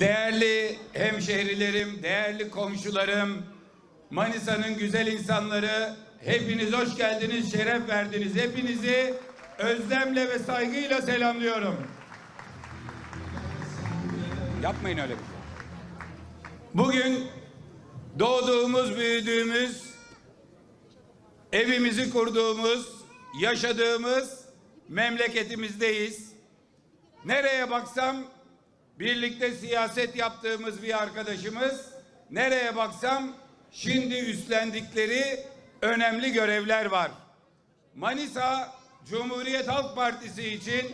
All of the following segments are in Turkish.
Değerli hemşehrilerim, değerli komşularım, Manisa'nın güzel insanları, hepiniz hoş geldiniz, şeref verdiniz. Hepinizi özlemle ve saygıyla selamlıyorum. Yapmayın öyle bir şey. Bugün doğduğumuz, büyüdüğümüz, evimizi kurduğumuz, yaşadığımız memleketimizdeyiz. Nereye baksam birlikte siyaset yaptığımız bir arkadaşımız, nereye baksam şimdi üstlendikleri önemli görevler var. Manisa Cumhuriyet Halk Partisi için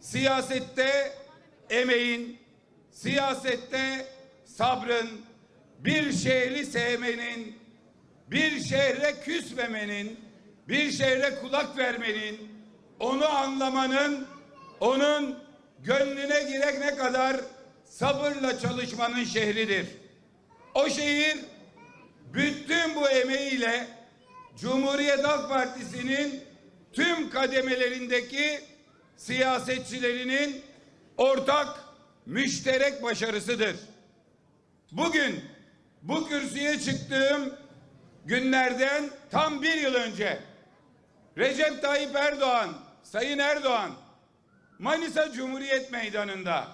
siyasette emeğin, siyasette sabrın, bir şehri sevmenin, bir şehre küsmemenin, bir şehre kulak vermenin, onu anlamanın, onun gönlüne girene kadar sabırla çalışmanın şehridir. O şehir bütün bu emeğiyle Cumhuriyet Halk Partisi'nin tüm kademelerindeki siyasetçilerinin ortak müşterek başarısıdır. Bugün bu kürsüye çıktığım günlerden tam bir yıl önce Recep Tayyip Erdoğan, Sayın Erdoğan Manisa Cumhuriyet Meydanı'nda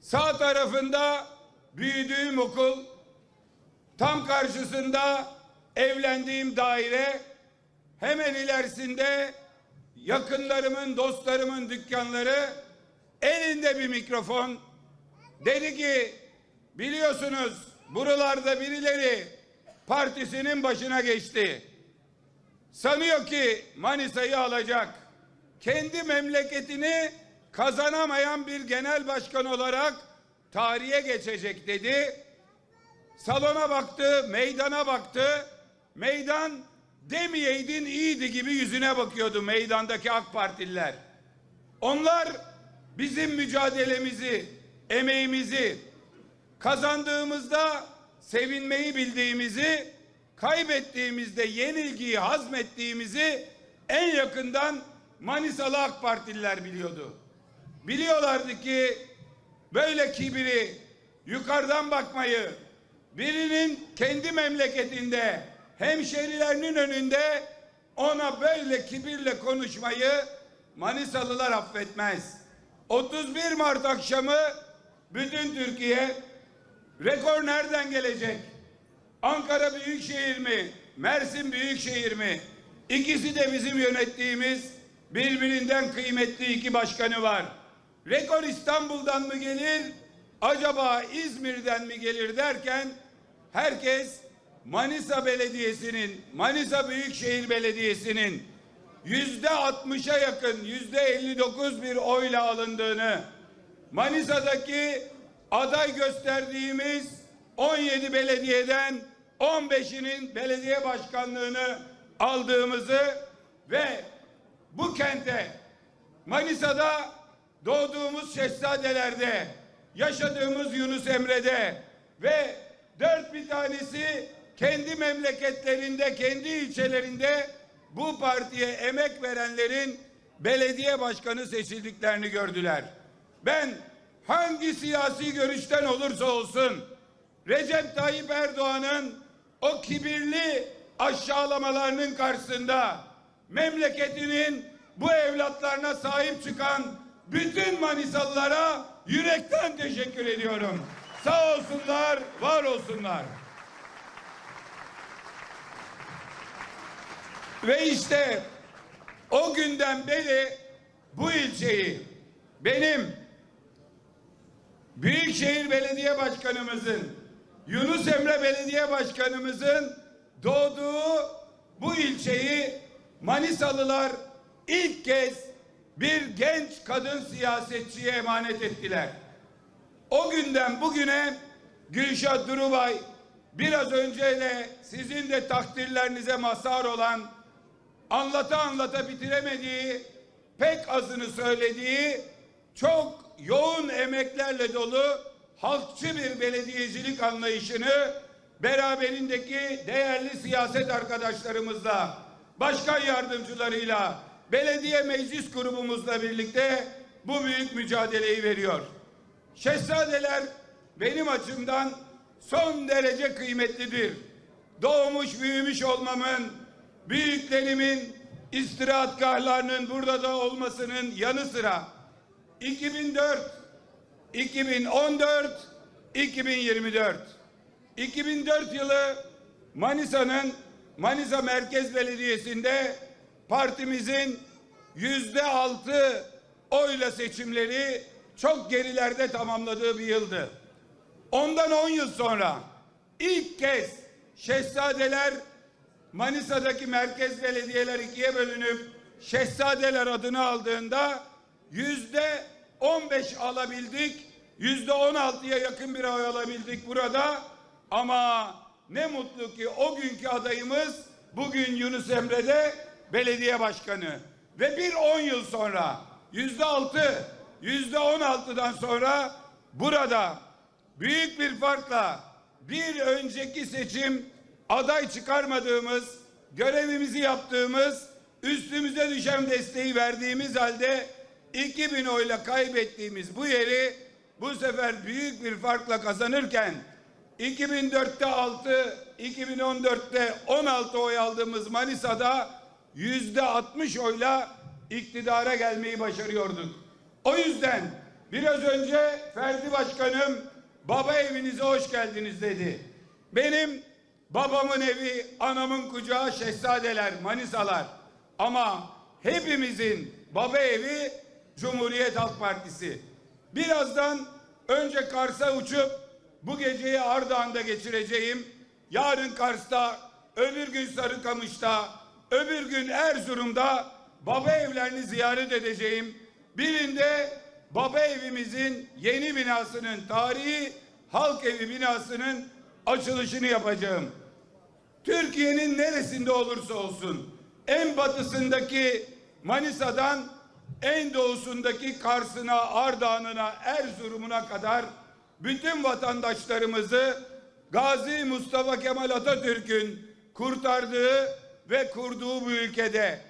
sağ tarafında büyüdüğüm okul, tam karşısında evlendiğim daire, hemen ilerisinde yakınlarımın, dostlarımın dükkanları, elinde bir mikrofon. Dedi ki biliyorsunuz buralarda birileri partisinin başına geçti. Sanıyor ki Manisa'yı alacak. Kendi memleketini kazanamayan bir genel başkan olarak tarihe geçecek dedi. Salona baktı, meydana baktı. Meydan demeyeydin iyiydi gibi yüzüne bakıyordu meydandaki AK Partililer. Onlar bizim mücadelemizi, emeğimizi kazandığımızda sevinmeyi bildiğimizi, kaybettiğimizde yenilgiyi hazmettiğimizi en yakından Manisalı AK Partililer biliyordu. Biliyorlardı ki böyle kibiri, yukarıdan bakmayı, birinin kendi memleketinde, hemşerilerinin önünde ona böyle kibirle konuşmayı Manisalılar affetmez. 31 Mart akşamı bütün Türkiye rekor nereden gelecek? Ankara Büyükşehir mi? Mersin Büyükşehir mi? İkisi de bizim yönettiğimiz birbirinden kıymetli iki başkanı var. Rekor İstanbul'dan mı gelir? Acaba İzmir'den mi gelir derken herkes Manisa Belediyesi'nin, Manisa Büyükşehir Belediyesi'nin yüzde 60'a yakın, yüzde 59 bir oyla alındığını, Manisa'daki aday gösterdiğimiz 17 belediyeden 15'inin belediye başkanlığını aldığımızı ve bu kente Manisa'da doğduğumuz Şehzadelerde, yaşadığımız Yunus Emre'de ve dört bir tanesi kendi memleketlerinde, kendi ilçelerinde bu partiye emek verenlerin belediye başkanı seçildiklerini gördüler. Ben hangi siyasi görüşten olursa olsun Recep Tayyip Erdoğan'ın o kibirli aşağılamalarının karşısında memleketinin bu evlatlarına sahip çıkan bütün Manisalılara yürekten teşekkür ediyorum. Sağ olsunlar, var olsunlar. Ve işte o günden beri bu ilçeyi benim Büyükşehir Belediye Başkanımızın Yunus Emre Belediye Başkanımızın doğduğu bu ilçeyi Manisalılar ilk kez bir genç kadın siyasetçiye emanet ettiler. O günden bugüne Gülşah Durubay biraz önce de sizin de takdirlerinize mazhar olan anlata anlata bitiremediği pek azını söylediği çok yoğun emeklerle dolu halkçı bir belediyecilik anlayışını beraberindeki değerli siyaset arkadaşlarımızla, başkan Şehzadeler benim açımdan son derece kıymetlidir. Doğmuş büyümüş olmamın, büyüklerimin istirahatgahlarının burada da olmasının yanı sıra 2004, 2014, 2024 2004 yılı Manisa'nın Manisa Merkez Belediyesi'nde partimizin yüzde altı oyla seçimleri çok gerilerde tamamladığı bir yıldı. Ondan 10 yıl sonra ilk kez Şehzadeler Manisa'daki merkez belediyeler ikiye bölünüp Şehzadeler adını aldığında yüzde 15 alabildik. Yüzde 16'ya yakın bir oy alabildik burada. Ama ne mutlu ki o günkü adayımız bugün Yunus Emre'de belediye başkanı. Ve bir 10 yıl sonra yüzde 6, yüzde 16'dan sonra burada büyük bir farkla bir önceki seçim aday çıkarmadığımız, görevimizi yaptığımız, üstümüze düşen desteği verdiğimiz halde 2000 oyla kaybettiğimiz bu yeri bu sefer büyük bir farkla kazanırken 2004'te 6, 2014'te 16 oy aldığımız Manisa'da yüzde 60 oyla iktidara gelmeyi başarıyorduk. O yüzden biraz önce Ferdi Başkanım baba evinize hoş geldiniz dedi. Benim babamın evi, anamın kucağı Şehzadeler, Manisalar. Ama hepimizin baba evi Cumhuriyet Halk Partisi. Birazdan önce Kars'a uçup bu geceyi Ardahan'da geçireceğim. Yarın Kars'ta, öbür gün Sarıkamış'ta, öbür gün Erzurum'da baba evlerini ziyaret edeceğim. Birinde baba evimizin yeni binasının tarihi halk evi binasının açılışını yapacağım. Türkiye'nin neresinde olursa olsun en batısındaki Manisa'dan en doğusundaki Kars'ına, Ardahan'ına, Erzurum'una kadar bütün vatandaşlarımızı Gazi Mustafa Kemal Atatürk'ün kurtardığı ve kurduğu bu ülkede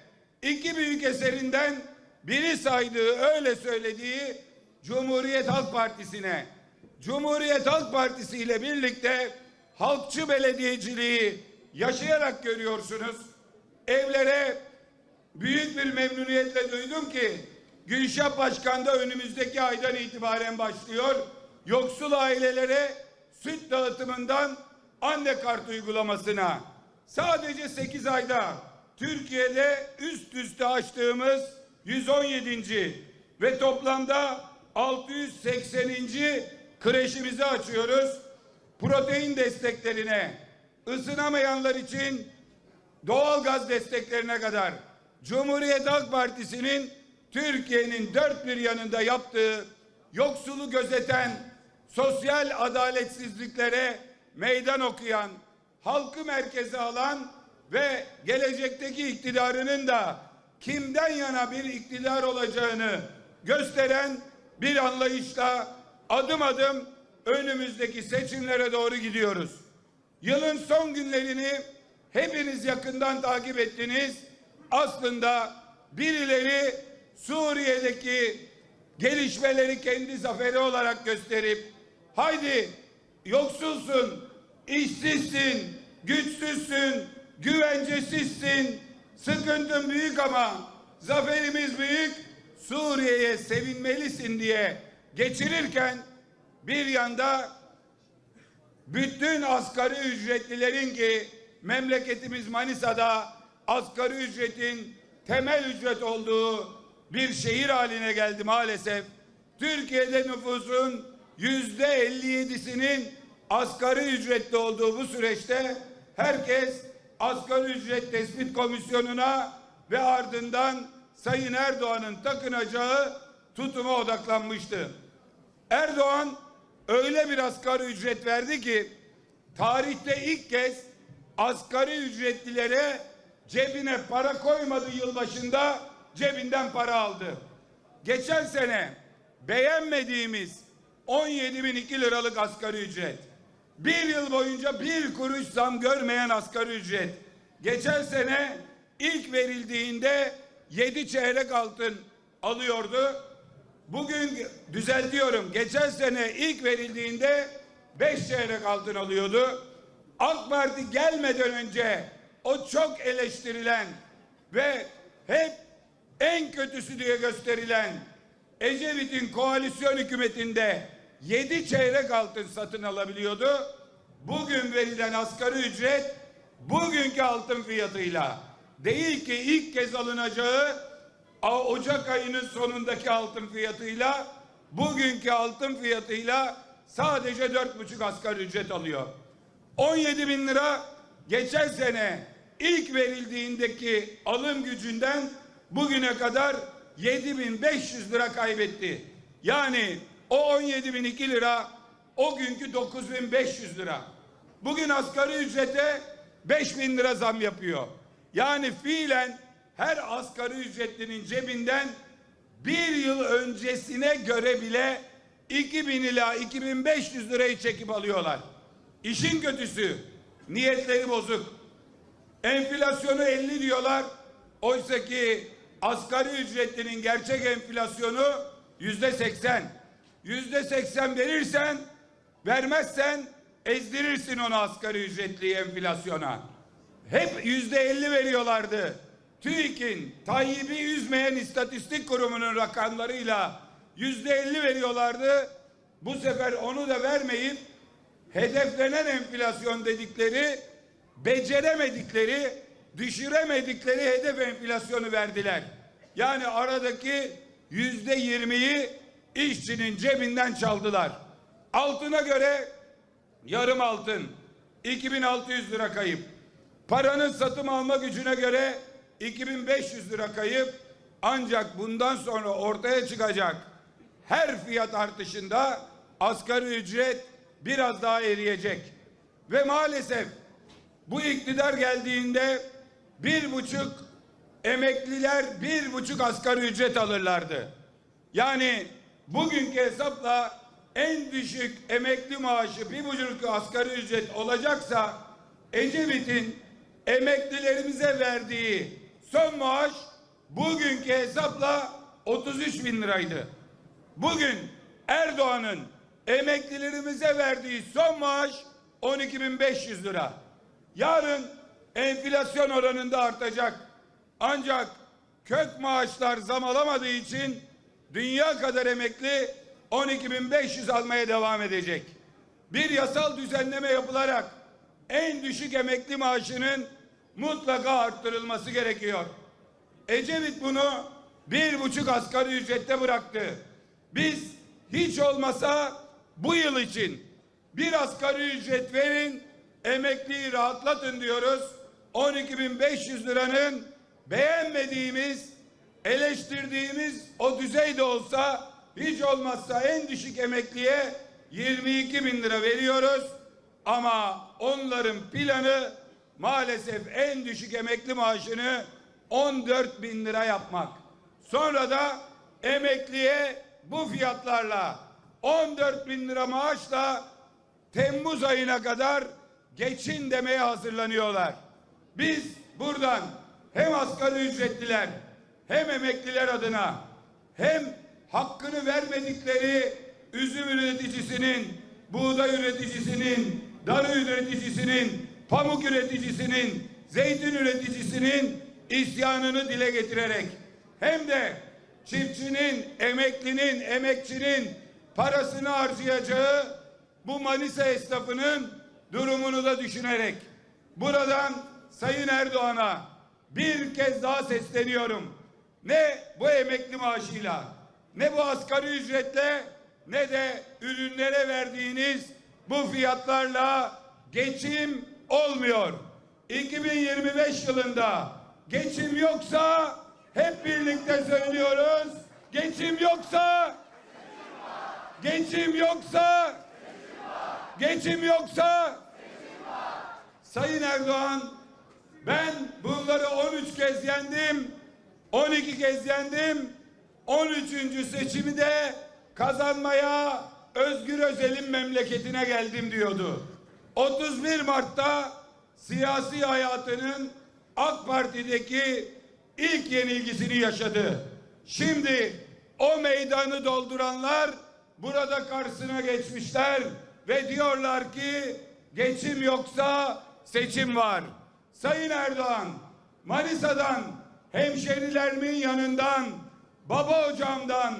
iki büyük eserinden biri saydığı öyle söylediği Cumhuriyet Halk Partisi'ne Cumhuriyet Halk Partisi ile birlikte halkçı belediyeciliği yaşayarak görüyorsunuz. Evlere büyük bir memnuniyetle duydum ki Gülşah Başkan da önümüzdeki aydan itibaren başlıyor. Yoksul ailelere süt dağıtımından anne kart uygulamasına sadece 8 ayda Türkiye'de üst üste açtığımız 117. ve toplamda 680. kreşimizi açıyoruz. Protein desteklerine, ısınamayanlar için doğal gaz desteklerine kadar Cumhuriyet Halk Partisi'nin Türkiye'nin dört bir yanında yaptığı yoksulu gözeten sosyal adaletsizliklere meydan okuyan, halkı merkeze alan ve gelecekteki iktidarının da kimden yana bir iktidar olacağını gösteren bir anlayışla adım adım önümüzdeki seçimlere doğru gidiyoruz. Yılın son günlerini hepiniz yakından takip ettiniz. Aslında birileri Suriye'deki gelişmeleri kendi zaferi olarak gösterip haydi yoksulsun, işsizsin, güçsüzsün, güvencesizsin, sıkıntın büyük ama zaferimiz büyük, Suriye'ye sevinmelisin diye geçirirken bir yanda bütün asgari ücretlilerin ki memleketimiz Manisa'da asgari ücretin temel ücret olduğu bir şehir haline geldi maalesef. Türkiye'de nüfusun yüzde 57'sinin asgari ücretli olduğu bu süreçte herkes asgari ücret tespit komisyonuna ve ardından Sayın Erdoğan'ın takınacağı tutuma odaklanmıştı. Erdoğan öyle bir asgari ücret verdi ki tarihte ilk kez asgari ücretlilere cebine para koymadı yılbaşında cebinden para aldı. Geçen sene beğenmediğimiz 17.002 liralık asgari ücret. Bir yıl boyunca bir kuruş zam görmeyen asgari ücret. Geçen sene ilk verildiğinde yedi çeyrek altın alıyordu. bugün düzeltiyorum. Geçen sene ilk verildiğinde 5 çeyrek altın alıyordu. AK Parti gelmeden önce o çok eleştirilen ve hep en kötüsü diye gösterilen Ecevit'in koalisyon hükümetinde 7 çeyrek altın satın alabiliyordu. Bugün verilen asgari ücret bugünkü altın fiyatıyla değil ki ilk kez alınacağı Ocak ayının sonundaki altın fiyatıyla bugünkü altın fiyatıyla sadece dört buçuk asgari ücret alıyor. 17 bin lira geçen sene ilk verildiğindeki alım gücünden bugüne kadar 7500 lira kaybetti. Yani o 17 bin 2 lira o günkü 9500 lira. Bugün asgari ücrete 5000 lira zam yapıyor. Yani fiilen her asgari ücretlinin cebinden bir yıl öncesine göre bile 2000 ila 2500 lirayı çekip alıyorlar. İşin kötüsü niyetleri bozuk. Enflasyonu 50 diyorlar. Oysa ki asgari ücretlinin gerçek enflasyonu yüzde 80. Yüzde 80 verirsen vermezsen ezdirirsin onu asgari ücretli enflasyona. Hep yüzde 50 veriyorlardı. TÜİK'in Tayyip'i üzmeyen istatistik kurumunun rakamlarıyla yüzde 50 veriyorlardı. Bu sefer onu da vermeyip hedeflenen enflasyon dedikleri beceremedikleri, düşüremedikleri hedef enflasyonu verdiler. Yani aradaki yüzde yirmiyi işçinin cebinden çaldılar. Altına göre yarım altın 2600 lira kayıp. Paranın satım alma gücüne göre 2500 lira kayıp. Ancak bundan sonra ortaya çıkacak her fiyat artışında asgari ücret biraz daha eriyecek. Ve maalesef bu iktidar geldiğinde bir buçuk emekliler bir buçuk asgari ücret alırlardı. Yani bugünkü hesapla en düşük emekli maaşı bir buçuk asgari ücret olacaksa Ecevit'in emeklilerimize verdiği son maaş bugünkü hesapla 33 bin liraydı. Bugün Erdoğan'ın emeklilerimize verdiği son maaş 12.500 lira. Yarın enflasyon oranında artacak. Ancak kök maaşlar zam alamadığı için dünya kadar emekli 12.500 almaya devam edecek. Bir yasal düzenleme yapılarak en düşük emekli maaşının mutlaka arttırılması gerekiyor. Ecevit bunu bir buçuk asgari ücrette bıraktı. Biz hiç olmasa bu yıl için bir asgari ücret verin, emekliyi rahatlatın diyoruz. 12.500 liranın beğenmediğimiz, eleştirdiğimiz o düzeyde olsa hiç olmazsa en düşük emekliye 22 bin lira veriyoruz. Ama onların planı maalesef en düşük emekli maaşını 14 bin lira yapmak. Sonra da emekliye bu fiyatlarla 14 bin lira maaşla Temmuz ayına kadar geçin demeye hazırlanıyorlar. Biz buradan hem asgari ücretliler hem emekliler adına hem hakkını vermedikleri üzüm üreticisinin, buğday üreticisinin, darı üreticisinin, pamuk üreticisinin, zeytin üreticisinin isyanını dile getirerek hem de çiftçinin, emeklinin, emekçinin parasını harcayacağı bu Manisa esnafının durumunu da düşünerek buradan Sayın Erdoğan'a bir kez daha sesleniyorum. Ne bu emekli maaşıyla, ne bu asgari ücretle, ne de ürünlere verdiğiniz bu fiyatlarla geçim olmuyor. 2025 yılında geçim yoksa hep birlikte söylüyoruz. Geçim yoksa Geçim yoksa Geçim yoksa Sayın Erdoğan ben bunları 13 kez yendim 12 kez yendim 13. seçimi de kazanmaya Özgür Özel'in memleketine geldim diyordu. 31 Mart'ta siyasi hayatının AK Parti'deki ilk yenilgisini yaşadı. Şimdi o meydanı dolduranlar burada karşısına geçmişler ve diyorlar ki geçim yoksa seçim var. Sayın Erdoğan, Manisa'dan, hemşerilerimin yanından, baba hocamdan,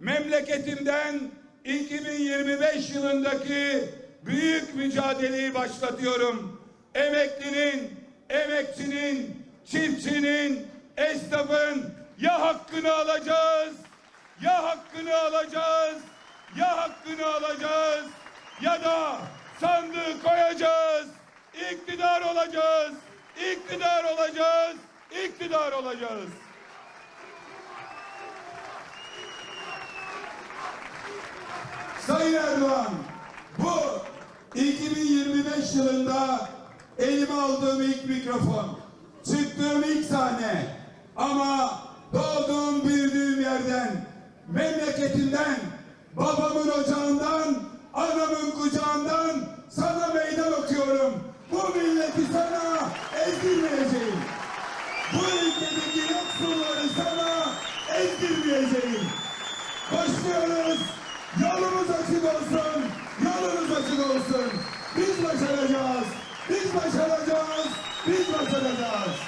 memleketimden 2025 yılındaki büyük mücadeleyi başlatıyorum. Emeklinin, emekçinin, çiftçinin, esnafın ya hakkını alacağız, ya hakkını alacağız, ya hakkını alacağız ya da sandığı koyacağız. İktidar olacağız, iktidar olacağız, iktidar olacağız. Sayın Erdoğan, bu 2025 yılında elime aldığım ilk mikrofon, çıktığım ilk sahne ama doğduğum büyüdüğüm yerden, memleketimden, babamın ocağından, anamın kucağından sana meydan okuyorum. Bu milleti sana ezdirmeyeceğim. Bu ülkedeki yoksulları sana ezdirmeyeceğim. Başlıyoruz. Yolumuz açık olsun. Yolumuz açık olsun. Biz başaracağız. Biz başaracağız. Biz başaracağız.